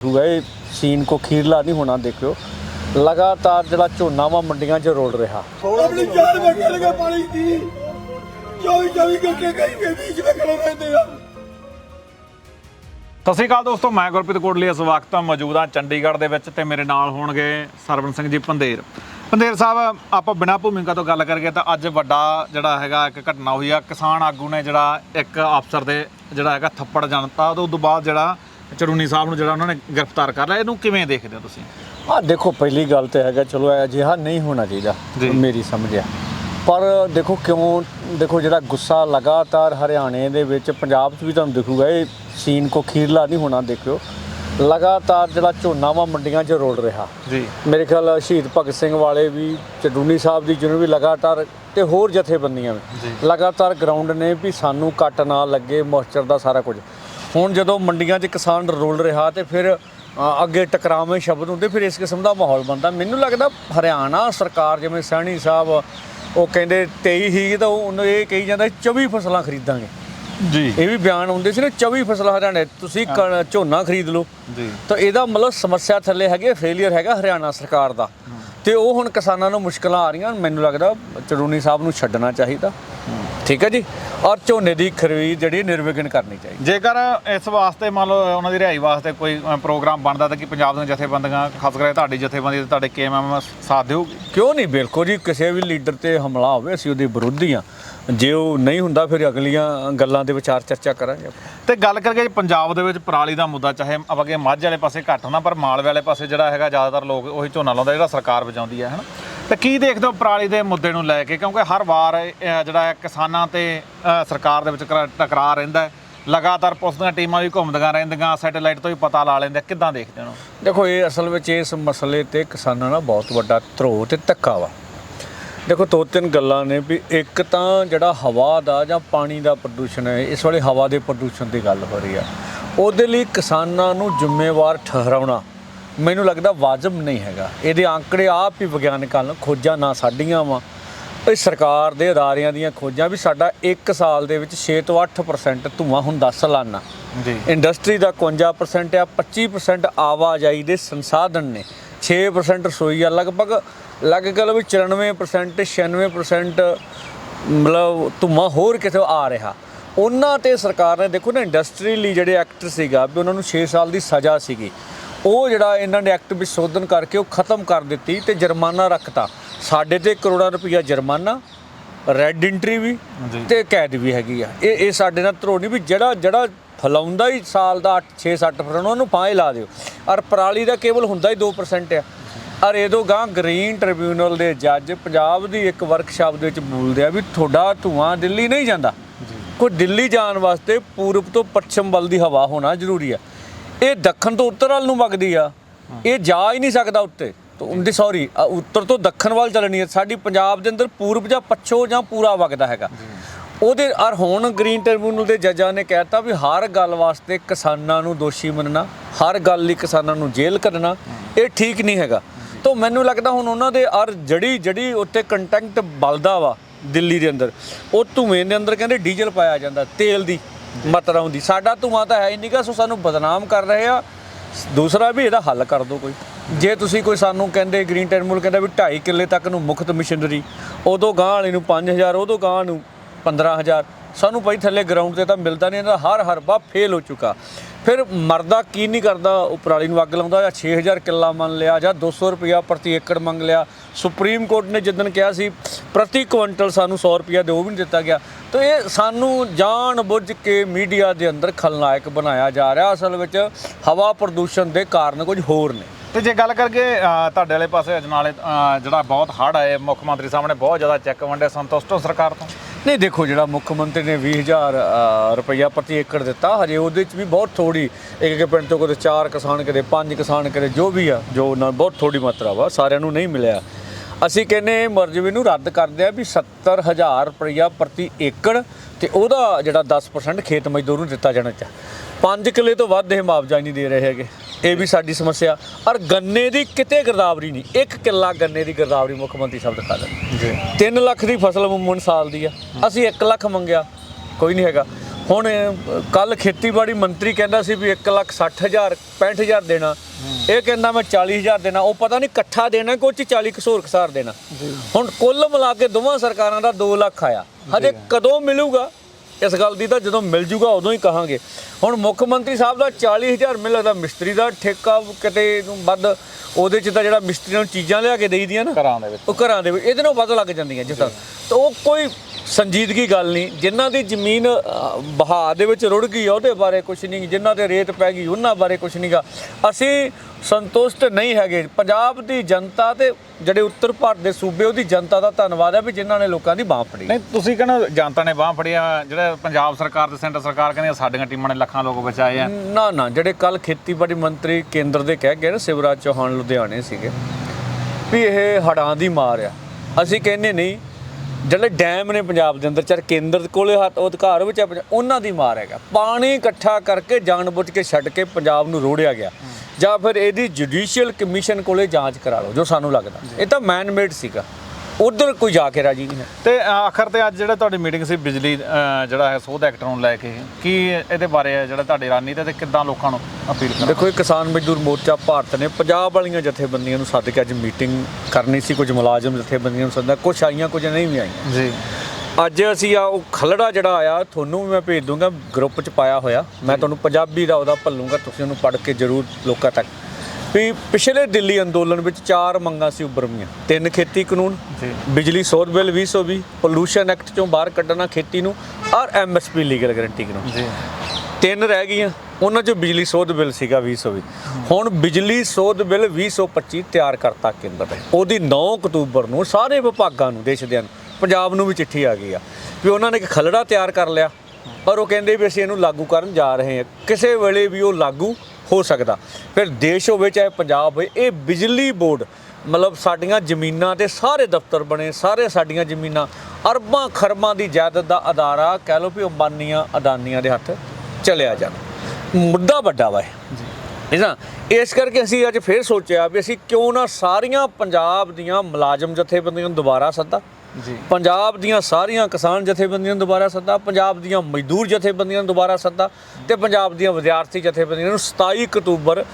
ਹੋਊਗਾ ਇਹ ਸੀਨ ਕੋ ਖੀਰਲਾ ਨਹੀਂ ਹੋਣਾ ਦੇਖਿਓ ਲਗਾਤਾਰ ਜਿਹੜਾ ਝੋਨਾ ਵਾ ਮੰਡੀਆਂ 'ਚ ਰੋਲ ਰਿਹਾ। ਆਪਣੀ ਜਾਨ ਬਚਾ ਲਗਾ ਪਾਣੀ ਦੀ। ਚੌਵੀ ਚੌਵੀ ਘੰਟੇ ਕਈ ਬੇਬੀ ਜਿਵੇਂ ਖੜੇ ਰਹਿੰਦੇ ਆ। ਸਤਿ ਸ਼੍ਰੀ ਅਕਾਲ ਦੋਸਤੋ ਮੈਂ ਗੁਰਪ੍ਰੀਤ ਕੋਟਲੀ ਇਸ ਵਕਤ ਮੌਜੂਦ ਮੌਜੂਦਾ ਚੰਡੀਗੜ੍ਹ ਦੇ ਵਿੱਚ ਤੇ ਮੇਰੇ ਨਾਲ ਹੋਣਗੇ ਸਰਵਨ ਸਿੰਘ ਜੀ ਪੰਦੇਰ ਪੰਦੇਰ ਸਾਹਿਬ ਆਪਾਂ ਬਿਨਾਂ ਭੂਮਿਕਾ ਤੋਂ ਗੱਲ ਕਰਕੇ ਤਾਂ ਅੱਜ ਵੱਡਾ ਜਿਹੜਾ ਹੈਗਾ ਇੱਕ ਘਟਨਾ ਹੋਈ ਆ। ਕਿਸਾਨ ਆਗੂ ਨੇ ਜਿਹੜਾ ਇੱਕ ਅਫਸਰ ਦੇ ਜਿਹੜਾ ਹੈਗਾ ਥੱਪੜ ਜਨਤਾ ਉਹ ਤੋਂ ਬਾਅਦ ਜਿਹੜਾ ਚੜੂਨੀ ਸਾਹਿਬ ਨੂੰ ਜਿਹੜਾ ਉਹਨਾਂ ਨੇ ਗ੍ਰਿਫਤਾਰ ਕਰ ਲਿਆ ਇਹਨੂੰ ਕਿਵੇਂ ਦੇਖਦੇ ਹੋ ਤੁਸੀਂ? ਆ ਦੇਖੋ ਪਹਿਲੀ ਗੱਲ ਤੇ ਹੈਗਾ ਚਲੋ ਇਹ ਅਜਿਹਾ ਨਹੀਂ ਹੋਣਾ ਚਾਹੀਦਾ ਜੀ। ਮੇਰੀ ਸਮਝਿਆ ਪਰ ਦੇਖੋ ਕਿਉਂ ਦੇਖੋ ਜਿਹੜਾ ਗੁੱਸਾ ਲਗਾਤਾਰ ਹਰਿਆਣੇ ਦੇ ਵਿੱਚ ਪੰਜਾਬ 'ਚ ਵੀ ਤੁਹਾਨੂੰ ਦਿਖੂਗਾ ਇਹ ਸੀਨ ਕੋ ਖੀਰਲਾ ਨਹੀਂ ਹੋਣਾ ਦੇਖਿਓ। ਲਗਾਤਾਰ ਜਿਹੜਾ ਝੋਨਾ ਵਾ ਮੰਡੀਆਂ 'ਚ ਰੋਲ ਰਿਹਾ। ਜੀ। ਮੇਰੇ ਖਿਆਲ ਸ਼ਹੀਦ ਭਗਤ ਸਿੰਘ ਵਾਲੇ ਵੀ ਚਡੂਨੀ ਸਾਹਿਬ ਦੀ ਜਿਹਨੂੰ ਵੀ ਲਗਾਤਾਰ ਤੇ ਹੋਰ ਜਥੇਬੰਦੀਆਂ ਜੀ। ਵੀ ਲਗਾਤਾਰ ਗਰਾਊਂਡ ਨੇ ਵੀ ਸਾਨੂੰ ਕੱਟ ਨਾ ਲੱਗੇ ਮੋਇਸਚਰ ਦਾ ਸਾਰਾ ਕੁਝ। ਹੁਣ ਜਦੋਂ ਮੰਡੀਆਂ 'ਚ ਕਿਸਾਨ ਰੋਲ ਰਿਹਾ ਤੇ ਫਿਰ ਅੱਗੇ ਟਕਰਾਵੇਂ ਸ਼ਬਦ ਹੁੰਦੇ ਫਿਰ ਇਸ ਕਿਸਮ ਦਾ ਮਾਹੌਲ ਬਣਦਾ। ਮੈਨੂੰ ਲੱਗਦਾ ਹਰਿਆਣਾ ਸਰਕਾਰ ਜਿਵੇਂ ਸੈਣੀ ਸਾਹਿਬ ਉਹ ਕਹਿੰਦੇ 23 ਹੀ ਤਾਂ ਉਹ ਉਹਨੂੰ ਇਹ ਕਹੀ ਜਾਂਦਾ 24 ਫਸਲਾਂ ਖਰੀਦਾਂਗੇ। ਜੀ। ਇਹ ਵੀ ਬਿਆਨ ਹੁੰਦੇ ਸੀ ਨਾ 24 ਫਸਲਾਂ ਹਰਿਆਣੇ ਤੁਸੀਂ ਝੋਨਾ ਖਰੀਦ ਲਓ। ਜੀ। ਤਾਂ ਇਹਦਾ ਮਤਲਬ ਸਮੱਸਿਆ ਥੱਲੇ ਹੈਗੀ ਫੇਲਿਅਰ ਹੈਗਾ ਹਰਿਆਣਾ ਸਰਕਾਰ ਦਾ। ਤੇ ਉਹ ਹੁਣ ਕਿਸਾਨਾਂ ਨੂੰ ਮੁਸ਼ਕਲਾਂ ਆ ਰਹੀਆਂ ਮੈਨੂੰ ਲੱਗਦਾ ਚੜੂਨੀ ਸਾਹਿਬ ਨੂੰ ਛੱਡਣਾ ਚਾਹੀਦਾ। ਠੀਕ ਹੈ ਜੀ? ਔਰ ਝੋਨੇ ਦੀ ਖਰੀਦ ਜਿਹੜੀ ਨਿਰਵਿਘਨ ਕਰਨੀ ਚਾਹੀਦੀ। ਜੇਕਰ ਇਸ ਵਾਸਤੇ ਮੰਨ ਲਓ ਉਹਨਾਂ ਦੀ ਰਿਹਾਈ ਵਾਸਤੇ ਕੋਈ ਪ੍ਰੋਗਰਾਮ ਬਣਦਾ ਤਾਂ ਕਿ ਪੰਜਾਬ ਦੀਆਂ ਜਥੇਬੰਦੀਆਂ ਖਾਸ ਕਰਕੇ ਤੁਹਾਡੀ ਜਥੇਬੰਦੀ ਤੇ ਤੁਹਾਡੇ ਕੇਐਮਐਮ ਸਾਥ ਦੇਊਗੀ ਕਿਉਂ ਨਹੀਂ? ਬਿਲਕੁਲ ਜੀ ਕਿਸੇ ਵੀ ਲੀਡਰ ਤੇ ਹਮਲਾ ਹੋਵੇ ਅਸੀਂ ਉਹਦੇ ਵਿਰੋਧੀ ਆ ਜੇ ਉਹ ਨਹੀਂ ਹੁੰਦਾ ਫਿਰ ਅਗਲੀਆਂ ਗੱਲਾਂ ਦੇ ਵਿਚਾਰ ਚਰਚਾ ਕਰਾਂਗੇ। ਤੇ ਗੱਲ ਕਰਕੇ ਪੰਜਾਬ ਦੇ ਵਿੱਚ ਪਰਾਲੀ ਦਾ ਮੁੱਦਾ ਚਾਹੇ ਕਿ ਮੱਝ ਵਾਲੇ ਪਾਸੇ ਘੱਟ ਹੁੰਦਾ ਪਰ ਮਾਲਵੇ ਵਾਲੇ ਪਾਸੇ ਜਿਹੜਾ ਹੈਗਾ ਜ਼ਿਆਦਾਤਰ ਲੋਕ ਉਹੀ ਝੋਨਾ ਲਾਉਂਦਾ ਜਿਹੜਾ ਸਰਕਾਰ ਬਚਾਉਂਦੀ ਹੈ ਹਨਾ? ਤੇ ਕੀ ਦੇਖਦੇ ਹੋ ਪਰਾਲੀ ਦੇ ਮੁੱਦੇ ਨੂੰ ਲੈ ਕੇ? ਕਿਉਂਕਿ ਹਰ ਵਾਰ ਇਹ ਜਿਹੜਾ ਹੈ ਕਿਸਾਨਾਂ ਤੇ ਅ, ਸਰਕਾਰ ਦੇ ਵਿੱਚ ਕਰਾ- ਟਕਰਾਅ ਰਹਿੰਦਾ ਹੈ। ਲਗਾਤਾਰ ਪੁਲਿਸ ਦੀਆਂ ਟੀਮਾਂ ਵੀ ਘੁੰਮਦੀਆਂ ਰਹਿੰਦੀਆਂ ਸੈਟੇਲਾਈਟ ਤੋਂ ਵੀ ਪਤਾ ਲਾ ਲੈਂਦੇ ਆ। ਕਿੱਦਾਂ ਦੇਖਦੇ ਹੋ? ਦੇਖੋ ਇਹ ਅਸਲ ਵਿੱਚ ਇਸ ਮਸਲੇ ਤੇ ਕਿਸਾਨਾਂ ਦਾ ਬਹੁਤ ਵੱਡਾ ਧਰੋ ਤੇ ਧੱਕਾ ਵਾ। ਦੇਖੋ ਦੋ ਤਿੰਨ ਗੱਲਾਂ ਨੇ ਵੀ ਇੱਕ ਤਾਂ ਜਿਹੜਾ ਹਵਾ ਦਾ ਜਾਂ ਪਾਣੀ ਦਾ ਪ੍ਰਦੂਸ਼ਣ ਹੈ ਇਸ ਵੇਲੇ ਹਵਾ ਦੇ ਪ੍ਰਦੂਸ਼ਣ ਦੀ ਗੱਲ ਹੋ ਰਹੀ ਆ। ਉਹਦੇ ਲਈ ਕਿਸਾਨਾਂ ਨੂੰ ਜ਼ਿੰਮੇਵਾਰ ਠਹਿਰਾਉਣਾ ਮੈਨੂੰ ਲੱਗਦਾ ਵਾਜਬ ਨਹੀਂ ਹੈਗਾ। ਇਹਦੇ ਆંકੜੇ ਆਪ ਹੀ ਵਿਗਿਆਨਕਾਂ ਨਾਲ ਖੋਜਾਂ ਨਾ ਸਾਡੀਆਂ ਵਾ। ਇਹ ਸਰਕਾਰ ਦੇ ਅਦਾਰਿਆਂ ਦੀਆਂ ਖੋਜਾਂ ਵੀ ਸਾਡਾ 1 ਸਾਲ ਦੇ ਵਿੱਚ 6 ਤੋਂ 8% ਧੂਆਂ ਹੁੰਦਾ ਸਾਲਾਨਾ ਜੀ। ਇੰਡਸਟਰੀ ਦਾ 51% ਆ 25% ਆਵਾਜਾਈ ਦੇ ਸੰਸਾਧਨ ਨੇ। 6% ਰਸੋਈ ਆ ਲਗਭਗ ਲਗਭਗ ਵੀ 94% 96% ਮਤਲਬ ਧੂੰਆਂ ਹੋਰ ਕਿਤੇ ਆ ਰਿਹਾ। ਉਹਨਾਂ ਤੇ ਸਰਕਾਰ ਨੇ ਦੇਖੋ ਨਾ ਇੰਡਸਟਰੀ ਲਈ ਜਿਹੜੇ ਐਕਟ ਸੀਗਾ ਵੀ ਉਹਨਾਂ ਨੂੰ 6 ਸਾਲ ਦੀ ਸਜ਼ਾ ਸੀਗੀ। ਉਹ ਜਿਹੜਾ ਇਹਨਾਂ ਨੇ ਐਕਟ ਵਿੱਚ ਸੋਧਨ ਕਰਕੇ ਉਹ ਖਤਮ ਕਰ ਦਿੱਤੀ ਤੇ ਜੁਰਮਾਨਾ ਰੱਖਤਾ। ਸਾਡੇ ਤੇ ਕਰੋੜਾਂ ਰੁਪਈਆ ਜੁਰਮਾਨਾ ਰੈੱਡ ਐਂਟਰੀ ਵੀ। ਤੇ ਕੈਦ ਵੀ ਹੈਗੀ ਆ। ਇਹ ਇਹ ਸਾਡੇ ਨਾਲ ਧਰੋ ਨਹੀਂ ਵੀ ਜਿਹੜਾ ਜਿਹੜਾ ਫਲਾਉਂਦਾ ਹੀ ਸਾਲ ਦਾ 8 6 60% ਉਹਨਾਂ ਫਾਹੇ ਲਾ ਦਿਓ। ਔਰ ਪਰਾਲੀ ਦਾ ਕੇਵਲ ਹੁੰਦਾ ਹੀ 2% ਆ। ਔਰ ਇਹਦੋਂ ਗਾਂ ਗ੍ਰੀਨ ਟ੍ਰਿਬਿਊਨਲ ਦੇ ਜੱਜ ਪੰਜਾਬ ਦੀ ਇੱਕ ਵਰਕਸ਼ਾਪ ਦੇ ਵਿੱਚ ਬੋਲਦੇ ਆ ਵੀ ਤੁਹਾਡਾ ਧੂਆਂ ਦਿੱਲੀ ਨਹੀਂ ਜਾਂਦਾ। ਕੋਈ ਦਿੱਲੀ ਜਾਣ ਵਾਸਤੇ ਪੂਰਬ ਤੋਂ ਪੱਛਮ ਵੱਲ ਦੀ ਹਵਾ ਹੋਣਾ ਜ਼ਰੂਰੀ ਆ। ਇਹ ਦੱਖਣ ਤੋਂ ਉੱਤਰ ਵੱਲ ਨੂੰ ਵਗਦੀ ਆ। ਇਹ ਜਾ ਹੀ ਨਹੀਂ ਸਕਦਾ ਉੱਤੇ। ਤੋਂ ਉਹਦੀ ਸੌਰੀ ਉੱਤਰ ਤੋਂ ਦੱਖਣ ਵੱਲ ਚੱਲਣੀ ਹੈ। ਸਾਡੀ ਪੰਜਾਬ ਦੇ ਅੰਦਰ ਪੂਰਬ ਜਾਂ ਪੱਛੋ ਜਾਂ ਪੂਰਾ ਵਗਦਾ ਹੈਗਾ। ਉਹਦੇ ਔਰ ਹੁਣ ਗ੍ਰੀਨ ਟ੍ਰਿਬਿਊਨਲ ਦੇ ਜੱਜਾਂ ਨੇ ਕਹਿਤਾ ਵੀ ਹਰ ਗੱਲ ਵਾਸਤੇ ਕਿਸਾਨਾਂ ਨੂੰ ਦੋਸ਼ੀ ਮੰਨਣਾ ਹਰ ਗੱਲ ਲਈ ਕਿਸਾਨਾਂ ਨੂੰ ਜੇਲ੍ਹ ਕਰਨਾ ਇਹ ਠੀਕ ਨਹੀਂ ਹੈਗਾ। ਤੋਂ ਮੈਨੂੰ ਲੱਗਦਾ ਹੁਣ ਉਹਨਾਂ ਦੇ ਔਰ ਜੜੀ ਜੜੀ ਉੱਤੇ ਕੰਟੈਂਟ ਬਲਦਾ ਵਾ ਦਿੱਲੀ ਦੇ ਅੰਦਰ ਉਹ ਧੂਏ ਦੇ ਅੰਦਰ ਕਹਿੰਦੇ ਡੀਜ਼ਲ ਪਾਇਆ ਜਾਂਦਾ ਤੇਲ ਦੀ। ਮਾਤਰਾ ਹੁੰਦੀ ਸਾਡਾ ਧੂਆਂ ਤਾਂ ਹੈ ਹੀ ਨਹੀਂਗਾ ਸੋ ਸਾਨੂੰ ਬਦਨਾਮ ਕਰ ਰਹੇ ਆ। ਦੂਸਰਾ ਵੀ ਇਹਦਾ ਹੱਲ ਕਰ ਦਿਓ ਕੋਈ। ਜੇ ਤੁਸੀਂ ਕੋਈ ਸਾਨੂੰ ਕਹਿੰਦੇ, ਗ੍ਰੀਨ ਟਰਮੂਲ ਕਹਿੰਦਾ ਵੀ 2.5 ਕਿੱਲੇ ਤੱਕ ਨੂੰ ਮੁਫਤ ਮਸ਼ੀਨਰੀ, ਉਦੋਂ ਗਾਂ ਵਾਲੇ ਨੂੰ 5000 ਉਦੋਂ ਗਾਂ ਨੂੰ 15000 ਸਾਨੂੰ ਭਾਈ ਥੱਲੇ ਗਰਾਊਂਡ ਤੇ ਤਾਂ ਮਿਲਦਾ ਨਹੀਂ ਇਹਦਾ ਹਰ ਹਰਬਾ ਫੇਲ ਹੋ ਚੁੱਕਾ। ਫਿਰ ਮਰਦਾ ਕੀ ਨਹੀਂ ਕਰਦਾ? ਉਹ ਪਰਾਲੀ ਨੂੰ ਅੱਗ ਲਾਉਂਦਾ ਜਾਂ 6000 ਕਿੱਲਾ ਮੰਨ ਲਿਆ ਜਾਂ 200 ਰੁਪਿਆ ਪ੍ਰਤੀ ਏਕੜ ਮੰਗ ਲਿਆ? ਸੁਪਰੀਮ ਕੋਰਟ ਨੇ ਜਿੱਦਣ ਕਿਹਾ ਸੀ, ਪ੍ਰਤੀ ਕੁਇੰਟਲ ਸਾਨੂੰ 100 ਰੁਪਿਆ ਦਿਓ ਵੀ ਨਹੀਂ ਦਿੱਤਾ ਗਿਆ। ਤਾਂ ਇਹ ਸਾਨੂੰ ਜਾਣ ਬੁੱਝ ਕੇ ਮੀਡੀਆ ਦੇ ਅੰਦਰ ਖਲਨਾਇਕ ਬਣਾਇਆ ਜਾ ਰਿਹਾ। ਅਸਲ ਵਿੱਚ ਹਵਾ ਪ੍ਰਦੂਸ਼ਣ ਦੇ ਕਾਰਨ ਕੁਝ ਹੋਰ ਨੇ। ਤੇ ਜੇ ਗੱਲ ਕਰਕੇ ਤੁਹਾਡੇ ਵਾਲੇ ਪਾਸੇ ਅਜਨਾਲੇ ਜਿਹੜਾ ਬਹੁਤ ਹੜ ਆਏ, ਮੁੱਖ ਮੰਤਰੀ ਸਾਹਿਬ ਨੇ ਬਹੁਤ ਜ਼ਿਆਦਾ ਚੈੱਕ ਵੰਡੇ ਸੰਤੁਸ਼ਟ ਹੋ ਸਰਕਾਰ ਤੋਂ? ਨਹੀਂ ਦੇਖੋ ਜਿਹੜਾ ਮੁੱਖ ਮੰਤਰੀ ਨੇ 20000 ਅ, ਰੁਪਈਆ ਪ੍ਰਤੀ ਏਕੜ ਦਿੱਤਾ ਹਜੇ ਉਹਦੇ ਚ ਵੀ ਬਹੁਤ ਥੋੜੀ ਇੱਕ ਇੱਕ ਪਿੰਡ ਤੋਂ ਕਦੇ 4 ਕਿਸਾਨ ਕਦੇ 5 ਕਿਸਾਨ ਕਦੇ ਜੋ ਵੀ ਆ ਜੋ ਉਹਨਾਂ ਬਹੁਤ ਥੋੜੀ ਮਾਤਰਾ ਵਾ ਸਾਰਿਆਂ ਨੂੰ ਨਹੀਂ ਮਿਲਿਆ। ਅਸੀਂ ਕਹਿੰਨੇ ਮਰਜ਼ੀ ਨੂੰ ਰੱਦ ਕਰਦੇ ਆ ਵੀ 70000 ਰੁਪਈਆ ਪ੍ਰਤੀ ਏਕੜ ਤੇ ਉਹਦਾ ਜਿਹੜਾ 10% ਖੇਤ ਮਜ਼ਦੂਰ ਨੂੰ ਦਿੱਤਾ ਜਾਣਾ ਚਾਹੀਦਾ 5 ਕਿੱਲੇ ਤੋਂ ਵੱਧ ਇਹ ਮੁਆਵਜ਼ਾ ਨਹੀਂ ਦੇ ਰਹੇ ਹੈਗੇ। ਇਹ ਵੀ ਸਾਡੀ ਸਮੱਸਿਆ। ਔਰ ਗੰਨੇ ਦੀ ਕਿਤੇ ਗਰਦਾਵਰੀ ਨਹੀਂ। ਇੱਕ ਕਿੱਲਾ ਗੰਨੇ ਦੀ ਗਰਦਾਵਰੀ ਮੁੱਖ ਮੰਤਰੀ ਸਾਹਿਬ ਦਿਖਾ ਦਿੰਦੇ। ਜੀ 3 ਲੱਖ ਦੀ ਫਸਲ ਮੁੰਮਨ ਸਾਲ ਦੀ ਆ। ਅਸੀਂ 1 ਲੱਖ ਮੰਗਿਆ ਕੋਈ ਨਹੀਂ ਹੈਗਾ। ਹੁਣ ਕੱਲ ਖੇਤੀਬਾੜੀ ਮੰਤਰੀ ਕਹਿੰਦਾ ਸੀ ਵੀ 1 ਲੱਖ 60 ਹਜ਼ਾਰ 65 ਹਜ਼ਾਰ ਦੇਣਾ। ਇਹ ਕਹਿੰਦਾ ਮੈਂ 40 ਹਜ਼ਾਰ ਦੇਣਾ। ਉਹ ਪਤਾ ਨਹੀਂ ਇਕੱਠਾ ਦੇਣਾ ਕਿ ਉਹ 'ਚ 40 ਕਸੂਰ ਕਸਾਰ ਦੇਣਾ। ਹੁਣ ਕੁੱਲ ਮਿਲਾ ਕੇ ਦੋਵਾਂ ਸਰਕਾਰਾਂ ਦਾ 2 ਲੱਖ ਆਇਆ। ਹਜੇ ਕਦੋਂ ਮਿਲੂਗਾ? ਇਸ ਗੱਲ ਦੀ ਤਾਂ ਜਦੋਂ ਮਿਲ ਜੂਗਾ ਉਦੋਂ ਹੀ ਕਹਾਂਗੇ। ਹੁਣ ਮੁੱਖ ਮੰਤਰੀ ਸਾਹਿਬ ਦਾ 40000 ਮਿਲਦਾ ਮਿਸਤਰੀ ਦਾ ਠੇਕਾ ਕਿਤੇ ਨੂੰ ਵੱਧ ਉਹਦੇ ਚ ਤਾਂ ਜਿਹੜਾ ਮਿਸਤਰੀਆਂ ਨੂੰ ਚੀਜ਼ਾਂ ਲਿਆ ਕੇ ਦੇਈਦੀਆਂ ਨਾ ਘਰਾਂ ਦੇ ਵਿੱਚ। ਉਹ ਘਰਾਂ ਦੇ ਵਿੱਚ ਇਹਦੇ ਨਾਲ ਵੱਧ ਲੱਗ ਜਾਂਦੀਆਂ ਤਰ੍ਹਾਂ ਤਾਂ ਉਹ ਕੋਈ ਸੰਜੀਦਗੀ ਗੱਲ ਨਹੀਂ। ਜਿਨ੍ਹਾਂ ਦੀ ਜ਼ਮੀਨ ਬਹਾ ਦੇ ਵਿੱਚ ਰੁੜ ਗਈ ਉਹਦੇ ਬਾਰੇ ਕੁਝ ਨਹੀਂ। ਜਿਨ੍ਹਾਂ ਤੇ ਰੇਤ ਪੈ ਗਈ ਉਹਨਾਂ ਬਾਰੇ ਕੁਝ ਨਹੀਂਗਾ ਅਸੀਂ ਸੰਤੁਸ਼ਟ ਨਹੀਂ ਹੈਗੇ। ਪੰਜਾਬ ਦੀ ਜਨਤਾ ਤੇ ਜਿਹੜੇ ਉੱਤਰ ਭਾਰਤ ਦੇ ਸੂਬੇ ਉਹਦੀ ਜਨਤਾ ਦਾ ਧੰਨਵਾਦ ਹੈ ਵੀ ਜਿਨ੍ਹਾਂ ਨੇ ਲੋਕਾਂ ਦੀ ਬਾਹ ਫੜੀ। ਨਹੀਂ ਤੁਸੀਂ ਕਹਿੰਦੇ ਜਨਤਾ ਨੇ ਬਾਹ ਫੜਿਆ ਜਿਹੜਾ ਪੰਜਾਬ ਸਰਕਾਰ ਤੇ ਸੈਂਟਰ ਸਰਕਾਰ ਕਹਿੰਦੇ ਸਾਡੀਆਂ ਟੀਮਾਂ ਨੇ ਲੱਖਾਂ ਲੋਕ ਬਚਾਏ ਆ। ਨਾ ਨਾ ਜਿਹੜੇ ਕੱਲ ਖੇਤੀਬਾੜੀ ਮੰਤਰੀ ਕੇਂਦਰ ਦੇ ਕਹਿ ਗਏ ਨਾ ਸਿਵਰਾਜ ਚੌਹਾਨ ਲੁਧਿਆਣੇ ਸੀਗੇ ਵੀ ਇਹ ਹੜਾਂ ਦੀ ਮਾਰ ਆ। ਅਸੀਂ ਕਹਿੰਦੇ ਨਹੀਂ ਜਿਹੜੇ ਡੈਮ ਨੇ ਪੰਜਾਬ ਦੇ ਅੰਦਰ, ਚਾਹੇ ਕੇਂਦਰ ਕੋਲੇ ਹੱਥ ਉਹ ਅਧਿਕਾਰ ਵਿੱਚ ਉਹਨਾਂ ਦੀ ਮਾਰ ਹੈਗਾ। ਪਾਣੀ ਇਕੱਠਾ ਕਰਕੇ ਜਾਣਬੁੱਝ ਕੇ ਛੱਡ ਕੇ ਪੰਜਾਬ ਨੂੰ ਰੋੜਿਆ ਗਿਆ। ਜਾਂ ਫਿਰ ਇਹਦੀ ਜੁਡੀਸ਼ੀਅਲ ਕਮਿਸ਼ਨ ਕੋਲੇ ਜਾਂਚ ਕਰਾ ਲਓ, ਜੋ ਸਾਨੂੰ ਲੱਗਦਾ। ਇਹ ਤਾਂ ਮੈਨ ਮੇਡ ਸੀਗਾ। ਉਧਰ ਕੋਈ ਜਾ ਕੇ ਰਾਜੀ ਨਹੀਂ ਹੈ। ਤੇ ਆਖਰ ਤੇ ਅੱਜ ਜਿਹੜਾ ਤੁਹਾਡੀ ਮੀਟਿੰਗ ਸੀ ਬਿਜਲੀ ਜਿਹੜਾ ਹੈ ਸੋਧ ਐਕਟ ਨੂੰ ਲੈ ਕੇ ਕੀ ਇਹਦੇ ਬਾਰੇ ਹੈ ਜਿਹੜਾ ਤੁਹਾਡੀ ਰਣਨੀਤੀ ਤੇ ਕਿੱਦਾਂ ਲੋਕਾਂ ਨੂੰ ਅਪੀਲ ਕਰੋ ਦੇਖੋ ਇਹ ਕਿਸਾਨ ਮਜ਼ਦੂਰ ਮੋਰਚਾ ਭਾਰਤ ਨੇ ਪੰਜਾਬ ਵਾਲੀਆਂ ਜਥੇਬੰਦੀਆਂ ਨੂੰ ਸੱਦ ਕੇ ਅੱਜ ਮੀਟਿੰਗ ਕਰਨੀ ਸੀ ਕੁਝ ਮੁਲਾਜ਼ਮ ਜਥੇਬੰਦੀਆਂ ਨੂੰ ਸੱਦਾ ਕੁਝ ਆਈਆਂ ਕੁਝ ਨਹੀਂ ਵੀ ਆਈਆਂ। ਜੀ। ਅੱਜ ਅਸੀਂ ਆ ਉਹ ਖਲੜਾ ਜਿਹੜਾ ਆਇਆ ਤੁਹਾਨੂੰ ਵੀ ਮੈਂ ਭੇਜ ਦੂੰਗਾ ਗਰੁੱਪ 'ਚ ਪਾਇਆ ਹੋਇਆ। ਮੈਂ ਤੁਹਾਨੂੰ ਪੰਜਾਬੀ ਦਾ ਉਹਦਾ ਭੱਲੂੰਗਾ ਤੁਸੀਂ ਉਹਨੂੰ ਪੜ੍ਹ ਕੇ ਜ਼ਰੂਰ ਲੋਕਾਂ ਤੱਕ ਵੀ ਪਿਛਲੇ ਦਿੱਲੀ ਅੰਦੋਲਨ ਵਿੱਚ ਚਾਰ ਮੰਗਾਂ ਸੀ ਉੱਭਰਵੀਆਂ। ਤਿੰਨ ਖੇਤੀ ਕਾਨੂੰਨ। ਬਿਜਲੀ ਸੋਧ ਬਿੱਲ 2020 ਪੋਲੂਸ਼ਨ ਐਕਟ ਚੋਂ ਬਾਹਰ ਕੱਢਣਾ ਖੇਤੀ ਨੂੰ ਔਰ ਐਮਐਸਪੀ ਲੀਗਲ ਗਾਰੰਟੀ ਕਾਨੂੰਨ। ਜੀ। ਤਿੰਨ ਰਹਿ ਗਈਆਂ ਉਹਨਾਂ 'ਚੋਂ ਬਿਜਲੀ ਸੋਧ ਬਿੱਲ ਸੀਗਾ 2020 ਹੁਣ ਬਿਜਲੀ ਸੋਧ ਬਿੱਲ 2025 ਤਿਆਰ ਕਰਤਾ ਕੇਂਦਰ ਨੇ। ਉਹਦੀ 9 ਅਕਤੂਬਰ ਨੂੰ ਸਾਰੇ ਵਿਭਾਗਾਂ ਨੂੰ ਦੇਸ਼ ਦੇ ਪੰਜਾਬ ਨੂੰ ਵੀ ਚਿੱਠੀ ਆ ਗਈ ਆ ਵੀ ਉਹਨਾਂ ਨੇ ਇੱਕ ਖਲੜਾ ਤਿਆਰ ਕਰ ਲਿਆ। ਔਰ ਉਹ ਕਹਿੰਦੇ ਵੀ ਅਸੀਂ ਇਹਨੂੰ ਲਾਗੂ ਕਰਨ ਜਾ ਰਹੇ ਹਾਂ। ਕਿਸੇ ਵੇਲੇ ਵੀ ਉਹ ਲਾਗੂ ਹੋ ਸਕਦਾ। ਫਿਰ ਦੇਸ਼ ਹੋਵੇ ਚਾਹੇ ਪੰਜਾਬ ਹੋਵੇ ਇਹ ਬਿਜਲੀ ਬੋਰਡ ਮਤਲਬ ਸਾਡੀਆਂ ਜ਼ਮੀਨਾਂ ਤੇ ਸਾਰੇ ਦਫ਼ਤਰ ਬਣੇ ਸਾਰੇ ਸਾਡੀਆਂ ਜ਼ਮੀਨਾਂ ਅਰਬਾਂ ਖਰਬਾਂ ਦੀ ਜਾਇਦਾਦ ਦਾ ਅਦਾਰਾ ਕਹਿ ਲਓ ਵੀ ਅੰਬਾਨੀਆਂ ਅਦਾਨੀਆਂ ਦੇ ਹੱਥ ਚਲਿਆ ਜਾਣਾ ਮੁੱਦਾ ਵੱਡਾ ਵਾ ਇਹ। ਇਹਦਾ ਇਸ ਕਰਕੇ ਅਸੀਂ ਅੱਜ ਫੇਰ ਸੋਚਿਆ ਵੀ ਅਸੀਂ ਕਿਉਂ ਨਾ ਸਾਰੀਆਂ ਪੰਜਾਬ ਦੀਆਂ ਮੁਲਾਜ਼ਮ ਜਥੇਬੰਦੀਆਂ ਨੂੰ ਦੁਬਾਰਾ ਸੱਦਾ। ਜੀ। ਪੰਜਾਬ ਦੀਆਂ ਸਾਰੀਆਂ ਕਿਸਾਨ ਜਥੇਬੰਦੀਆਂ ਨੂੰ ਦੁਬਾਰਾ ਸੱਦਾ ਪੰਜਾਬ ਦੀਆਂ ਮਜ਼ਦੂਰ ਜਥੇਬੰਦੀਆਂ ਨੂੰ ਦੁਬਾਰਾ ਸੱਦਾ ਤੇ ਪੰਜਾਬ ਦੀਆਂ ਵਿਦਿਆਰਥੀ ਜਥੇਬੰਦੀਆਂ ਨੂੰ 27 ਅਕਤੂਬਰ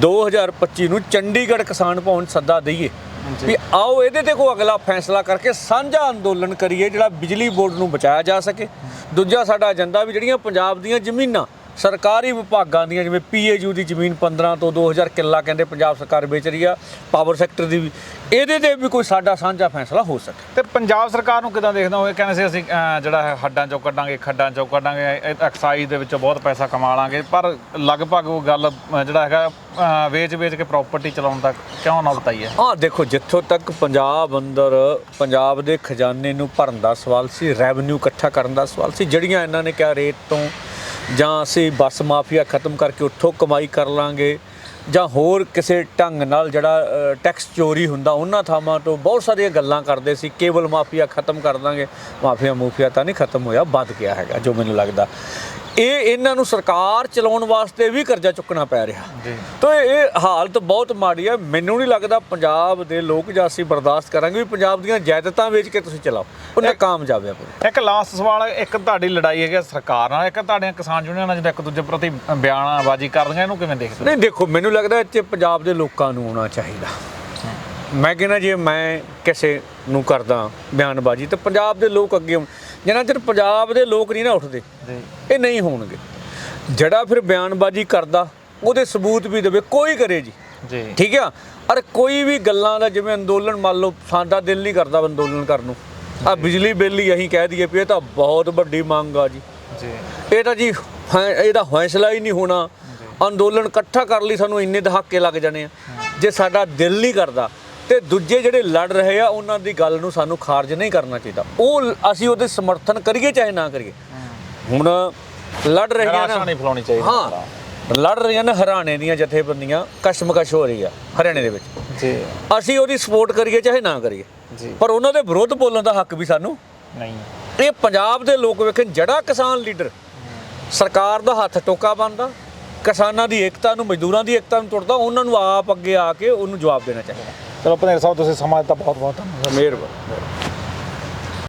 2025 ਨੂੰ ਚੰਡੀਗੜ੍ਹ ਕਿਸਾਨ ਭਵਨ ਸੱਦਾ ਦਈਏ। ਵੀ ਆਓ ਇਹਦੇ ਤੇ ਕੋਈ ਅਗਲਾ ਫੈਸਲਾ ਕਰਕੇ ਸਾਂਝਾ ਅੰਦੋਲਨ ਕਰੀਏ ਜਿਹੜਾ ਬਿਜਲੀ ਬੋਰਡ ਨੂੰ ਬਚਾਇਆ ਜਾ ਸਕੇ। ਦੂਜਾ ਸਾਡਾ ਏਜੰਡਾ ਵੀ ਜਿਹੜੀਆਂ ਪੰਜਾਬ ਦੀਆਂ ਜ਼ਮੀਨਾਂ ਸਰਕਾਰੀ ਵਿਭਾਗਾਂ ਦੀਆਂ ਜਿਵੇਂ ਪੀਏਯੂ ਦੀ ਜ਼ਮੀਨ 15 ਤੋਂ 2000 ਕਿੱਲਾ ਕਹਿੰਦੇ ਪੰਜਾਬ ਸਰਕਾਰ ਵੇਚ ਰਹੀ ਆ ਪਾਵਰ ਸੈਕਟਰ ਦੀ ਵੀ ਇਹਦੇ ਤੇ ਵੀ ਕੋਈ ਸਾਡਾ ਸਾਂਝਾ ਫੈਸਲਾ ਹੋ ਸਕੇ। ਤੇ ਪੰਜਾਬ ਸਰਕਾਰ ਨੂੰ ਕਿਦਾਂ ਦੇਖਦਾ ਉਹ ਕਹਿੰਦੇ ਸੀ ਅਸੀਂ ਜਿਹੜਾ ਹੈ ਹੱਡਾਂ ਚੋਂ ਕੱਢਾਂਗੇ ਖੱਡਾਂ ਚੋਂ ਕੱਢਾਂਗੇ ਇਹ ਐਕਸਾਈਜ਼ ਦੇ ਵਿੱਚੋਂ ਬਹੁਤ ਪੈਸਾ ਕਮਾ ਲਾਂਗੇ ਪਰ ਲਗਭਗ ਉਹ ਗੱਲ ਜਿਹੜਾ ਹੈਗਾ ਵੇਚ-ਵੇਚ ਕੇ ਪ੍ਰਾਪਰਟੀ ਚਲਾਉਣ ਤੱਕ ਕਿਉਂ ਨਾ ਬਤਾਈ ਹੈ ਹਾਂ ਦੇਖੋ ਜਿੱਥੋਂ ਤੱਕ ਪੰਜਾਬ ਅੰਦਰ ਪੰਜਾਬ ਦੇ ਖਜ਼ਾਨੇ ਨੂੰ ਭਰਨ ਦਾ ਸਵਾਲ ਸੀ ਰੈਵਨਿਊ ਇਕੱਠਾ ਕਰਨ ਦਾ ਸਵਾਲ ਸੀ ਜਿਹੜੀਆਂ ਇਹਨਾਂ ਨੇ ਕਿਹਾ ਰੇਟ ਤੋਂ ਜਾਂ ਅਸੀਂ ਬੱਸ ਮਾਫੀਆ ਖਤਮ ਕਰਕੇ ਉੱਥੋਂ ਕਮਾਈ ਕਰ ਲਾਂਗੇ ਜਾਂ ਹੋਰ ਕਿਸੇ ਢੰਗ ਨਾਲ ਜਿਹੜਾ ਟੈਕਸ ਚੋਰੀ ਹੁੰਦਾ, ਉਹਨਾਂ ਥਾਵਾਂ ਤੋਂ ਬਹੁਤ ਸਾਰੀਆਂ ਗੱਲਾਂ ਕਰਦੇ ਸੀ ਕੇਬਲ ਮਾਫੀਆ ਖਤਮ ਕਰ ਦਾਂਗੇ। ਮਾਫੀਆ ਮੂਫੀਆ ਤਾਂ ਨਹੀਂ ਖਤਮ ਹੋਇਆ, ਵੱਧ ਗਿਆ ਹੈਗਾ, ਜੋ ਮੈਨੂੰ ਲੱਗਦਾ। ਇਹ ਇਹਨਾਂ ਨੂੰ ਸਰਕਾਰ ਚਲਾਉਣ ਵਾਸਤੇ ਵੀ ਕਰਜ਼ਾ ਚੁੱਕਣਾ ਪੈ ਰਿਹਾ। ਜੀ। ਤੋ ਇਹ ਹਾਲਤ ਬਹੁਤ ਮਾੜੀ ਹੈ ਮੈਨੂੰ ਨਹੀਂ ਲੱਗਦਾ ਪੰਜਾਬ ਦੇ ਲੋਕ ਜਾਂ ਅਸੀਂ ਬਰਦਾਸ਼ਤ ਕਰਾਂਗੇ ਵੀ ਪੰਜਾਬ ਦੀਆਂ ਜਾਇਦਾਦਾਂ ਵੇਚ ਕੇ ਤੁਸੀਂ ਚਲਾਓ। ਉਹ ਨਾਕਾਮਯਾਬ ਹੈ ਪੂਰੇ। ਇੱਕ ਲਾਸਟ ਸਵਾਲ ਇੱਕ ਤੁਹਾਡੀ ਲੜਾਈ ਹੈਗੀ ਸਰਕਾਰ ਨਾਲ ਇੱਕ ਤੁਹਾਡੀਆਂ ਕਿਸਾਨ ਯੂਨੀਅਨਾਂ ਜਿਹੜਾ ਇੱਕ ਦੂਜੇ ਪ੍ਰਤੀ ਬਿਆਨਬਾਜ਼ੀ ਕਰਦੀਆਂ ਇਹਨੂੰ ਕਿਵੇਂ ਦੇਖਦੇ? ਨਹੀਂ ਦੇਖੋ ਮੈਨੂੰ ਲੱਗਦਾ ਇੱਥੇ ਪੰਜਾਬ ਦੇ ਲੋਕਾਂ ਨੂੰ ਆਉਣਾ ਚਾਹੀਦਾ। ਮੈਂ ਕਹਿੰਦਾ ਜੇ ਮੈਂ ਕਿਸੇ ਨੂੰ ਕਰਦਾ ਬਿਆਨਬਾਜ਼ੀ ਤਾਂ ਪੰਜਾਬ ਦੇ ਲੋਕ ਅੱਗੇ ਜਿੰਨਾ ਚਿਰ ਪੰਜਾਬ ਦੇ ਲੋਕ ਨਹੀਂ ਨਾ ਉੱਠਦੇ ਇਹ ਨਹੀਂ ਹੋਣਗੇ। ਜਿਹੜਾ ਫਿਰ ਬਿਆਨਬਾਜ਼ੀ ਕਰਦਾ ਉਹਦੇ ਸਬੂਤ ਵੀ ਦੇਵੇ ਕੋਈ ਕਰੇ ਜੀ। ਜੀ। ਠੀਕ ਆ? ਅਰ ਕੋਈ ਵੀ ਗੱਲਾਂ ਦਾ ਜਿਵੇਂ ਅੰਦੋਲਨ ਮੰਨ ਲਓ ਸਾਡਾ ਦਿਲ ਨਹੀਂ ਕਰਦਾ ਅੰਦੋਲਨ ਕਰਨ ਨੂੰ। ਆ ਬਿਜਲੀ ਬਿੱਲ ਹੀ ਅਸੀਂ ਕਹਿ ਦਈਏ ਵੀ ਇਹ ਤਾਂ ਬਹੁਤ ਵੱਡੀ ਮੰਗ ਆ ਜੀ। ਜੀ। ਇਹ ਤਾਂ ਜੀ ਇਹਦਾ ਫੈਸਲਾ ਹੀ ਨਹੀਂ ਹੋਣਾ। ਅੰਦੋਲਨ ਇਕੱਠਾ ਕਰਨ ਲਈ ਸਾਨੂੰ ਇੰਨੇ ਦਹਾਕੇ ਲੱਗ ਜਾਣੇ ਆ। ਜੇ ਸਾਡਾ ਦਿਲ ਨਹੀਂ ਕਰਦਾ ਤੇ ਦੂਜੇ ਜਿਹੜੇ ਲੜ ਰਹੇ ਆ ਉਹਨਾਂ ਦੀ ਗੱਲ ਨੂੰ ਸਾਨੂੰ ਖਾਰਜ ਨਹੀਂ ਕਰਨਾ ਚਾਹੀਦਾ। ਉਹ ਅਸੀਂ ਉਹਦੇ ਸਮਰਥਨ ਕਰੀਏ ਚਾਹੇ ਨਾ ਕਰੀਏ। ਹੁਣ ਲੜ ਰਹੀਆਂ ਨਿਰਾਸ਼ਾ ਨਾ ਨਹੀਂ ਫਲਾਉਣੀ ਚਾਹੀਦੀ। ਹਾਂ। ਲੜ ਰਹੀਆਂ ਨੇ ਹਰਿਆਣੇ ਦੀਆਂ ਜਥੇਬੰਦੀਆਂ ਕਸ਼ਮਕਸ਼ ਹੋ ਰਹੀ ਆ ਹਰਿਆਣੇ ਦੇ ਵਿੱਚ। ਜੀ। ਅਸੀਂ ਉਹਦੀ ਸਪੋਰਟ ਕਰੀਏ ਚਾਹੇ ਨਾ ਕਰੀਏ। ਜੀ। ਪਰ ਉਹਨਾਂ ਦੇ ਵਿਰੋਧ ਬੋਲਣ ਦਾ ਹੱਕ ਵੀ ਸਾਨੂੰ ਨਹੀਂ। ਇਹ ਪੰਜਾਬ ਦੇ ਲੋਕ ਵੇਖਣ ਜਿਹੜਾ ਕਿਸਾਨ ਲੀਡਰ ਸਰਕਾਰ ਦਾ ਹੱਥ ਟੋਕਾ ਬੰਦਾ ਕਿਸਾਨਾਂ ਦੀ ਏਕਤਾ ਨੂੰ ਮਜ਼ਦੂਰਾਂ ਦੀ ਏਕਤਾ ਨੂੰ ਟੁੱਟਦਾ ਉਹਨਾਂ ਨੂੰ ਆਪ ਅੱਗੇ ਆ ਕੇ ਉਹਨੂੰ ਜਵਾਬ ਦੇਣਾ ਚਾਹੀਦਾ। ਚਲੋ ਭਨੇਰ ਸਾਹਿਬ ਤੁਸੀਂ ਸਮਾਂ ਦਿੱਤਾ ਬਹੁਤ ਬਹੁਤ ਧੰਨਵਾਦ ਮਿਹਰਬਾਨੀ।